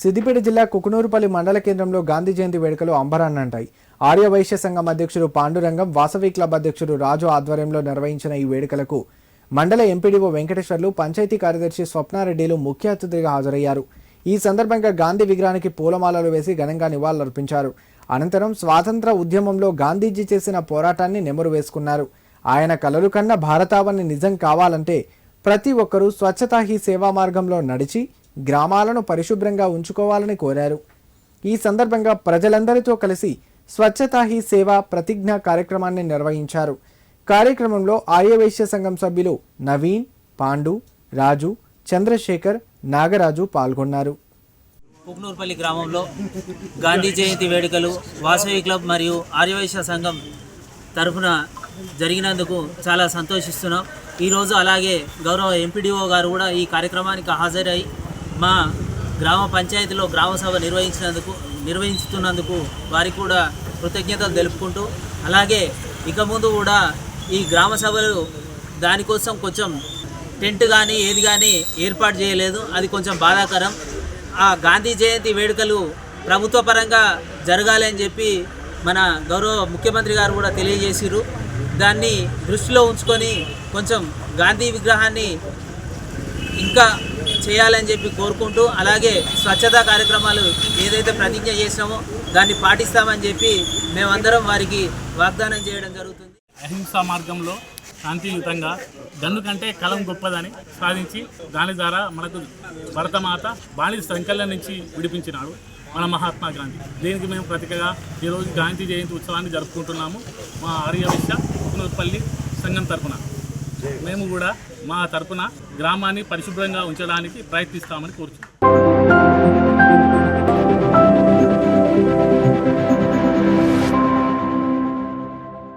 సిద్దిపేట జిల్లా కుకునూరుపల్లి మండల కేంద్రంలో గాంధీ జయంతి వేడుకలు అంబరాన్నంటాయి. ఆర్య వైశ్య సంఘం అధ్యక్షుడు పాండురంగం వాసవి క్లబ్ అధ్యక్షుడు రాజు ఆధ్వర్యంలో నిర్వహించిన ఈ వేడుకలకు మండల ఎంపీడీఓ వెంకటేశ్వర్లు పంచాయతీ కార్యదర్శి స్వప్నారెడ్డిలు ముఖ్య అతిథిగా హాజరయ్యారు. ఈ సందర్భంగా గాంధీ విగ్రహానికి పూలమాలలు వేసి ఘనంగా నివాళులర్పించారు. అనంతరం స్వాతంత్ర ఉద్యమంలో గాంధీజీ చేసిన పోరాటాన్ని నెమరు వేసుకున్నారు. ఆయన కలలు కన్న భారతావని నిజం కావాలంటే ప్రతి ఒక్కరూ స్వచ్ఛతా హీ సేవా మార్గంలో నడిచి గ్రామాలను పరిశుభ్రంగా ఉంచుకోవాలని కోరారు. ఈ సందర్భంగా ప్రజలందరితో కలిసి స్వచ్ఛతా హీ సేవ ప్రతిజ్ఞ కార్యక్రమాన్ని నిర్వహించారు. కార్యక్రమంలో ఆర్యవైశ్య సంఘం సభ్యులు నవీన్ పాండు రాజు చంద్రశేఖర్ నాగరాజు పాల్గొన్నారు. పుగ్నూర్పల్లి గ్రామంలో గాంధీ జయంతి వేడుకలు వాసవి క్లబ్ మరియు ఆర్యవైశ్య సంఘం తరఫున జరిగినందుకు చాలా సంతోషిస్తున్నాం. ఈరోజు అలాగే గౌరవ ఎంపీడీఓ గారు కూడా ఈ కార్యక్రమానికి హాజరై మా గ్రామ పంచాయతీలో గ్రామ సభ నిర్వహించినందుకు నిర్వహిస్తున్నందుకు వారికి కూడా కృతజ్ఞతలు తెలుపుకుంటూ అలాగే ఇక ముందు కూడా ఈ గ్రామ సభలు దానికోసం కొంచెం టెంట్ కానీ ఏది కానీ ఏర్పాటు చేయలేదు. అది కొంచెం బాధాకరం. ఆ గాంధీ జయంతి వేడుకలు ప్రభుత్వ పరంగా జరగాలి అని చెప్పి మన గౌరవ ముఖ్యమంత్రి గారు కూడా తెలియజేసిరు దాన్ని దృష్టిలో ఉంచుకొని కొంచెం గాంధీ విగ్రహాన్ని ఇంకా చేయాలని చెప్పి కోరుకుంటూ అలాగే స్వచ్ఛతా కార్యక్రమాలు ఏదైతే ప్రతిజ్ఞ చేసినామో దాన్ని పాటిస్తామని చెప్పి మేమందరం వారికి వాగ్దానం చేయడం జరుగుతుంది. అహింసా మార్గంలో శాంతియుతంగా గన్ను కంటే కలం గొప్పదని సాధించి దాని ద్వారా మనకు భరతమాత బానిస సంకలనం నుంచి విడిపించినాడు మన మహాత్మా గాంధీ. దీనికి మేము ప్రతికగా ఈరోజు గాంధీ జయంతి ఉత్సవాన్ని జరుపుకుంటున్నాము. మా ఆర్యవిశ్య పునరుపల్లి సంఘం తరఫున మేము కూడా మా తరపున గ్రామాన్ని పరిశుభ్రంగా ఉంచడానికి ప్రయత్నిస్తామని కోరుచున్నాం.